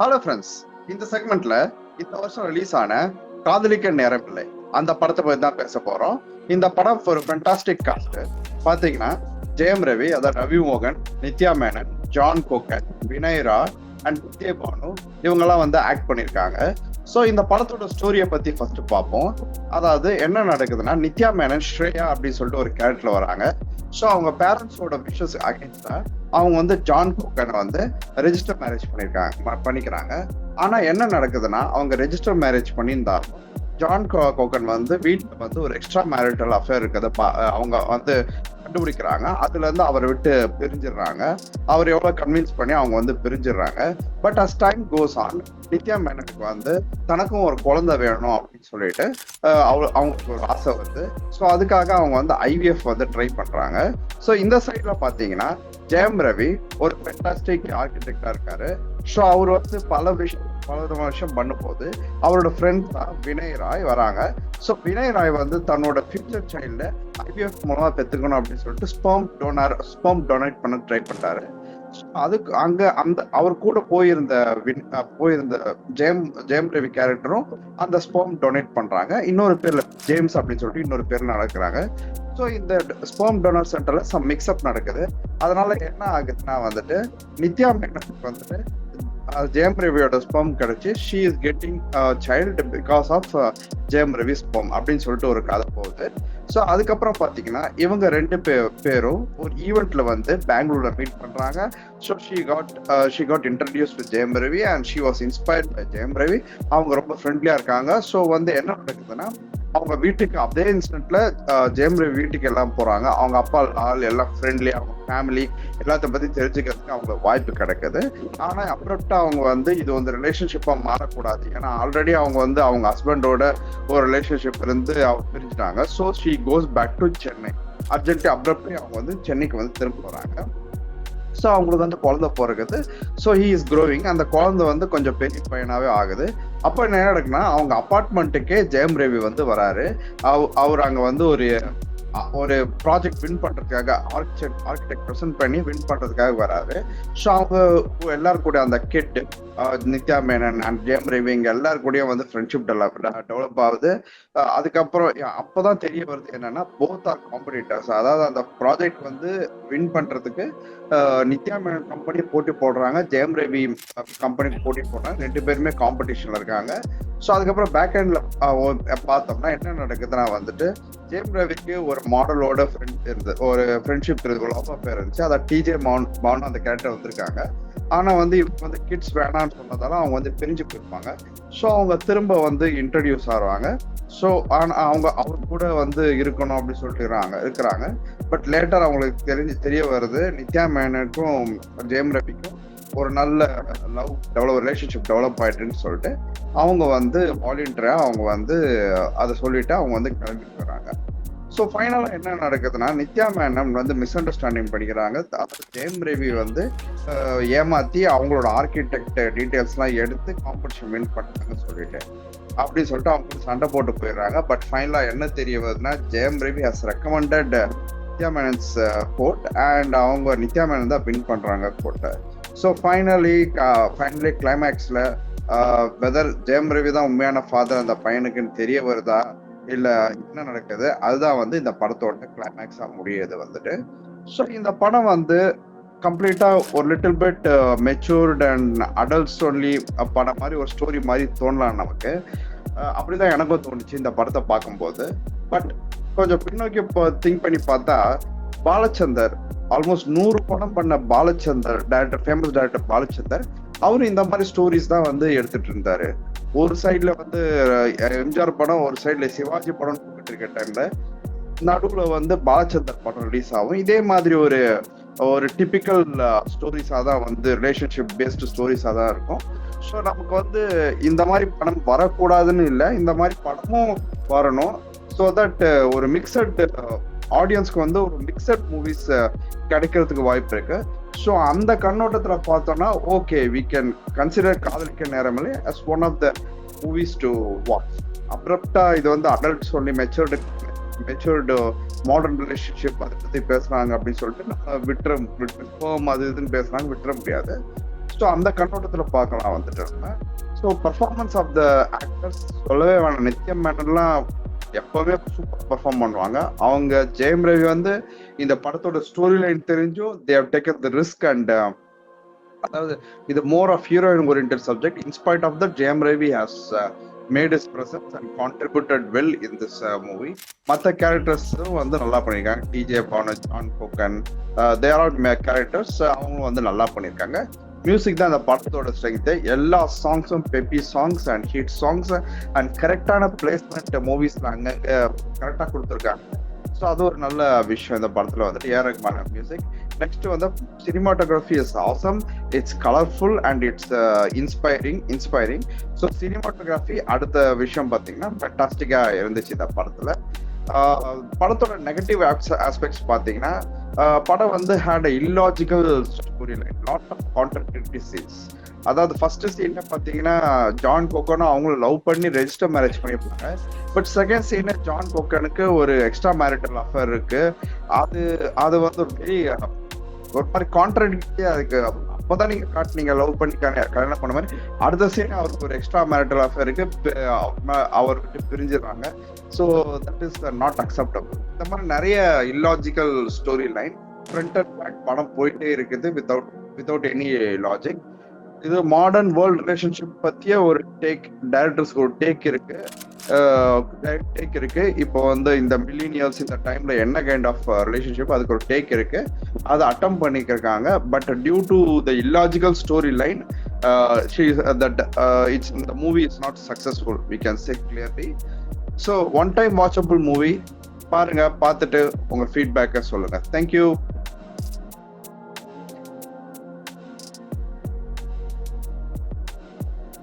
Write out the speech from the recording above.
Hello friends இந்த செக்மெண்ட்ல இந்த வருஷம் ரிலீஸ் ஆன காதலிக்க நேரம் இல்லை. அந்த படத்தை பத்தி தான் பேச போறோம். இந்த படம் ஒரு ஃபென்டாஸ்டிக் காஸ்ட் பாத்தீங்கன்னா ஜெயம் ரவி அதான் ரவி மோகன் நித்யா மேனன் ஜான் கோக்கன் வினய் ரா அண்ட் வித்யா பானு இவங்கெல்லாம் வந்து ஆக்ட் பண்ணியிருக்காங்க. ஸோ இந்த படத்தோட ஸ்டோரியை பத்தி ஃபர்ஸ்ட் பார்ப்போம். அதாவது என்ன நடக்குதுன்னா நித்யா மேனன் ஸ்ரேயா அப்படின்னு சொல்லிட்டு ஒரு கேரக்டர்ல வராங்க. ஸோ அவங்க பேரண்ட்ஸோட விஷஸ் அகேன்ஸ்டா அவங்க வந்து ஜான் குக்கனை வந்து ரெஜிஸ்டர் மேரேஜ் பண்ணியிருக்காங்க பண்ணிக்கிறாங்க. ஆனா என்ன நடக்குதுன்னா அவங்க ரெஜிஸ்டர் மேரேஜ் பண்ணியிருந்தாலும் ஜான் கோ- வந்து வீட்டில் வந்து ஒரு எக்ஸ்ட்ரா மேரிட்டல் அஃபேர் இருக்கிறத பா- அவங்க வந்து கண்டுபிடிக்கிறாங்க. அதுல இருந்து அவரை விட்டு பிரிஞ்சிடுறாங்க. அவர் எவ்வளவு கன்வின்ஸ் பண்ணி அவங்க வந்து பிரிஞ்சிடுறாங்க. But as time goes on Nithya மேனனுக்கு வந்து தனக்கும் ஒரு குழந்தை வேணும் அப்படின்னு சொல்லிட்டு அவங்க அவங்களுக்கு ஒரு ஆசை வருது. ஸோ அதுக்காக அவங்க வந்து ஐவிஎஃப் வந்து ட்ரை பண்றாங்க. ஸோ இந்த சைட்ல பாத்தீங்கன்னா ஜெயம் ரவி ஒரு ஃபென்டாஸ்டிக் ஆர்கிடெக்டா இருக்காரு. ஸோ அவர் வந்து பல விஷயம் பல விதமான விஷயம் பண்ணும்போது அவரோட ஃப்ரெண்ட் தான் வினய் ராய் வராங்க. ஸோ வினய் ராய் வந்து தன்னோட ஃபியூச்சர் சைல்ட ஐபிஎஃப் மூலமாக பெற்றுக்கணும் அப்படின்னு சொல்லிட்டு ஸ்போம் டோனர் ஸ்போம் டொனேட் பண்ண ட்ரை பண்ணிட்டாரு அதுக்கு அங்க அந்த அவர் கூட போயிருந்த வின் போயிருந்த ஜெயம் ஜெயம் ரவி கேரக்டரும் அந்த ஸ்போம் டொனேட் பண்றாங்க. இன்னொரு பேர்ல ஜேம்ஸ் அப்படின்னு சொல்லிட்டு இன்னொரு பேர் நடக்கிறாங்க. ஸோ இந்த ஸ்போம் டொனர் சென்டர்ல சம் மிக்ஸ்அப் நடக்குது. அதனால என்ன ஆகுதுன்னா வந்துட்டு நித்யா மேனனுக்கு வந்துட்டு ஜெயம் ரவியோட ஸ்பம் கிடைச்சு she is getting child because of Jayam Ravi sperm அப்படின்னு சொல்லிட்டு ஒரு கதை போகுது. ஸோ அதுக்கப்புறம் பார்த்தீங்கன்னா இவங்க ரெண்டு பே பேரும் ஒரு ஈவெண்ட்ல வந்து பெங்களூர்ல மீட் பண்றாங்க. So she got she got introduce to Jayam Ravi and she was inspired by Jayam Ravi. அவங்க ரொம்ப ஃப்ரெண்ட்லியா இருக்காங்க. ஸோ வந்து என்ன நடக்குதுன்னா அவங்க வீட்டுக்கு அதே இன்ஸ்டன்ட்ல ஜெயம் ரவி வீட்டுக்கு எல்லாம் போறாங்க. அவங்க அப்பா ஆள் எல்லாம் ஃப்ரெண்ட்லி அவங்க ஃபேமிலி எல்லாத்த பத்தி தெரிஞ்சுக்கிறதுக்கு அவங்க வாய்ப்பு கிடைக்குது. ஆனா அப்ரப்டா அவங்க வந்து இது வந்து ரிலேஷன்ஷிப்பா மாறக்கூடாது. ஏன்னா ஆல்ரெடி அவங்க வந்து அவங்க ஹஸ்பண்டோட ஒரு ரிலேஷன்ஷிப் இருந்து அவங்க பிரிஞ்சுட்டாங்க. So she goes back to Chennai urgent abruptly அவங்க வந்து சென்னைக்கு வந்து திரும்ப போறாங்க. ஸோ அவங்களுக்கு வந்து குழந்தை பிறகுது ஸோ ஹீ இஸ் க்ரோவிங் அந்த குழந்தை வந்து கொஞ்சம் பெரிய பையனாவே ஆகுது. அப்போ என்ன நடக்குன்னா அவங்க அப்பார்ட்மெண்ட்டுக்கே ஜெயம் ரவி வந்து வராரு. அவ- அவர் அங்கே வந்து ஒரு ஒரு ப்ராஜெக்ட் வின் பண்ணுறதுக்காக ஆர்கிடெக்ட் ஆர்கிடெக்ட் ப்ரெசென்ட் பண்ணி வின் பண்ணுறதுக்காக வராரு. ஸோ அவங்க எல்லாரும் கூட அந்த கிட் நித்யா மேனன் அண்ட் ஜெயம் ரவி இங்கே எல்லாரும் கூடயும் வந்து ஃப்ரெண்ட்ஷிப் டெவலப் டெவலப் ஆகுது. அதுக்கப்புறம் அப்போ தான் தெரிய வருது என்னன்னா போத் ஆர் காம்படிட்டர்ஸ் அதாவது அந்த ப்ராஜெக்ட் வந்து வின் பண்ணுறதுக்கு நித்யா மேனன் கம்பெனி போட்டி போடுறாங்க ஜெயம் ரவி கம்பெனிக்கு போட்டி போடுறாங்க. ரெண்டு பேருமே காம்படிஷனில் இருக்காங்க. ஸோ அதுக்கப்புறம் பேக் ஹேண்டில் பார்த்தோம்னா என்ன நடக்குதுன்னா வந்துட்டு ஜெயம் ரவிக்கு ஒரு மாடலோட ஃப்ரெண்ட் இருந்து ஒரு ஃப்ரெண்ட்ஷிப் இருந்து லவ் அஃபேர் இருந்துச்சு. அதான் டிஜே மவுன் மவுன் அந்த கேரக்டர் வந்திருக்காங்க. ஆனால் வந்து இப்போ வந்து கிட்ஸ் வேணான்னு சொன்னதால அவங்க வந்து பிரிஞ்சு போயிருப்பாங்க. ஸோ அவங்க திரும்ப வந்து இன்ட்ரடியூஸ் ஆகிறாங்க ஸோ ஆனால் அவங்க அவர் கூட வந்து இருக்கணும் அப்படின்னு சொல்லிட்டு இருக்கிறாங்க. பட் லேட்டர் அவங்களுக்கு தெரிஞ்சு தெரிய வருது நித்யா மேனுக்கும் ஜெயம் ரவிக்கும் ஒரு நல்ல லவ் டெவலப் ரிலேஷன்ஷிப் டெவலப் ஆயிட்டுன்னு சொல்லிட்டு அவங்க வந்து வாலண்டியரா அவங்க வந்து அதை சொல்லிட்டு அவங்க வந்து கிளம்பிட்டு வராங்க. ஸோ ஃபைனலாக என்ன நடக்குதுன்னா நித்யா மேனம் வந்து மிஸ் அண்டர்ஸ்டாண்டிங் படிக்கிறாங்க அப்புறம் ஜெயம் ரவி வந்து ஏமாற்றி அவங்களோட ஆர்கிடெக்ட் டீட்டெயில்ஸ்லாம் எடுத்து காம்படிஷன் வின் பண்ணுறாங்க சொல்லிட்டு. அப்படின்னு சொல்லிட்டு அவங்க சண்டை போட்டு போயிடுறாங்க. பட் ஃபைனலாக என்ன தெரிய வருதுன்னா Jayam Ravi has recommended Nithya Menon's quote and அவங்க நித்யா மேனன் தான் வின் பண்ணுறாங்க கோட்டை ஸோ ஃபைனலி ஃபைனலி கிளைமேக்ஸில் வெதர் ஜெயம் ரவி தான் உண்மையான ஃபாதர் அந்த பையனுக்குன்னு தெரிய வருதா இல்ல என்ன நடக்குது அதுதான் வந்து இந்த படத்தோட கிளைமேக்ஸா முடியுது வந்துட்டு. ஸோ இந்த படம் வந்து கம்ப்ளீட்டா ஒரு little bit matured and adults only படம் மாதிரி ஒரு ஸ்டோரி மாதிரி தோணலாம் நமக்கு. அப்படிதான் எனக்கும் தோணுச்சு இந்த படத்தை பார்க்கும்போது. பட் கொஞ்சம் பின்னோக்கி திங்க் பண்ணி பார்த்தா பாலச்சந்தர் ஆல்மோஸ்ட் நூறு படம் பண்ண Balachander director famous director Balachander அவரும் இந்த மாதிரி ஸ்டோரிஸ் தான் வந்து எடுத்துட்டு இருந்தாரு. ஒரு சைட்ல வந்து எம்ஜிஆர் படம் ஒரு சைட்ல சிவாஜி படம் போட்டுட்டு இருக்க டைம்ல நடுவுல வந்து பாலச்சந்தர் படம் ரிலீஸ் ஆகும். இதே மாதிரி ஒரு ஒரு டிபிக்கல் ஸ்டோரிஸாக தான் வந்து ரிலேஷன்ஷிப் பேஸ்டு ஸ்டோரிஸாக தான் இருக்கும். ஸோ நமக்கு வந்து இந்த மாதிரி படம் வரக்கூடாதுன்னு இல்லை. இந்த மாதிரி படமும் வரணும். ஸோ தட் ஒரு மிக்சட் ஆடியன்ஸ்க்கு வந்து ஒரு மிக்சட் மூவிஸ் கிடைக்கிறதுக்கு வாய்ப்பு இருக்குது ஸோ அந்த கண்ணோட்டத்தில் பார்த்தோம்னா okay we can consider Kadhalikka Neramillai as one of the movies to watch அப்ரப்டா இது வந்து அடல்ட் சொல்லி மெச்சூர்டு மெச்சூர்டு மாடர்ன் ரிலேஷன்ஷிப் அதை பற்றி பேசுகிறாங்க அப்படின்னு சொல்லிட்டு நம்ம விட்டுற விட்டு அது இதுன்னு பேசுகிறாங்க விட்டுற முடியாது. ஸோ அந்த கண்ணோட்டத்தில் பார்க்கலாம் வந்துட்டு இருந்தேன். So performance of the actors சொல்லவே வேணாம். நித்யம் மேனன்லாம் எப்பவுமே சூப்பர் பர்ஃபார்ம் பண்ணுவாங்க. அவங்க ஜெயம் ரவி வந்து இந்த படத்தோட ஸ்டோரி லைன் தெரிஞ்சும் they have taken the risk and அதாவது இது more of heroine oriented subject in spite of the Jayam Ravi has made his presence and contributed well in this movie மற்ற கேரக்டர்ஸும் வந்து நல்லா பண்ணியிருக்காங்க. TJ Bhanu John Kokken there are characters அவங்களும் வந்து நல்லா பண்ணியிருக்காங்க. மியூசிக் தான் அந்த படத்தோட ஸ்ட்ரென்த்து. எல்லா சாங்ஸும் peppy songs and hit songs and கரெக்டான பிளேஸ்மெண்ட் மூவிஸ்ல அங்கே கரெக்டாக கொடுத்துருக்காங்க. ஸோ அது ஒரு நல்ல விஷயம் இந்த படத்தில் வந்துட்டு. ஏஆர் ரகுமான மியூசிக் நெக்ஸ்ட் வந்து cinematography is awesome it's colourful and it's inspiring inspiring so cinematography அடுத்த விஷயம் பார்த்தீங்கன்னா ஃபெட்டாஸ்டிக்காக இருந்துச்சு இந்த படத்தில். படத்தோட நெகட்டிவ் ஆஸ்பெக்ட்ஸ் பார்த்தீங்கன்னா படம் வந்து had a illogical story line lot of contradictory scenes அதாவது ஃபர்ஸ்ட் சீன்ல பார்த்தீங்கன்னா ஜான் கோக்கனும் அவங்களும் லவ் பண்ணி ரெஜிஸ்டர் மேரேஜ் பண்ணியிருப்பாங்க. பட் செகண்ட் சீன்ல ஜான் கோக்கனுக்கு ஒரு எக்ஸ்ட்ரா மேரிட்டல் அஃபேர் இருக்கு. அது அது வந்து ஒரு பெரிய ஒரு மாதிரி கான்ட்ரடிக்டே அதுக்கு அப்பதான் நீங்க காட்டுனீங்க லவ் பண்ணி கல்யா- கல்யாணம் பண்ண மாதிரி. அடுத்த சீன் அவருக்கு ஒரு எக்ஸ்ட்ரா மேரிட்டல் அஃபேர் இருக்கு. அவர் விட்டு so that is not acceptable இந்த மாதிரி நிறைய illogical story line front and back படம் போயிட்டே இருக்குது வித்தவுட் வித்தவுட் எனி லாஜிக் இது மாடர்ன் வேர்ல்ட் ரிலேஷன்ஷிப் பத்திய ஒரு டேக் டைரக்டர்ஸ்க்கு ஒரு டேக் இருக்கு. டேக் இருக்கு. இப்போ வந்து இந்த மில்லினியல்ஸ் இந்த டைம்ல என்ன கைண்ட் ஆஃப் ரிலேஷன்ஷிப் அதுக்கு ஒரு டேக் இருக்கு. அதை attempt பண்ணிக்கிருக்காங்க. But due to the illogical story line it's இந்த movie is not successful we can say clearly so one time watchable movie பாருங்க பார்த்துட்டு உங்க ஃபீட்பேக்கை சொல்லுங்க. தேங்க்யூ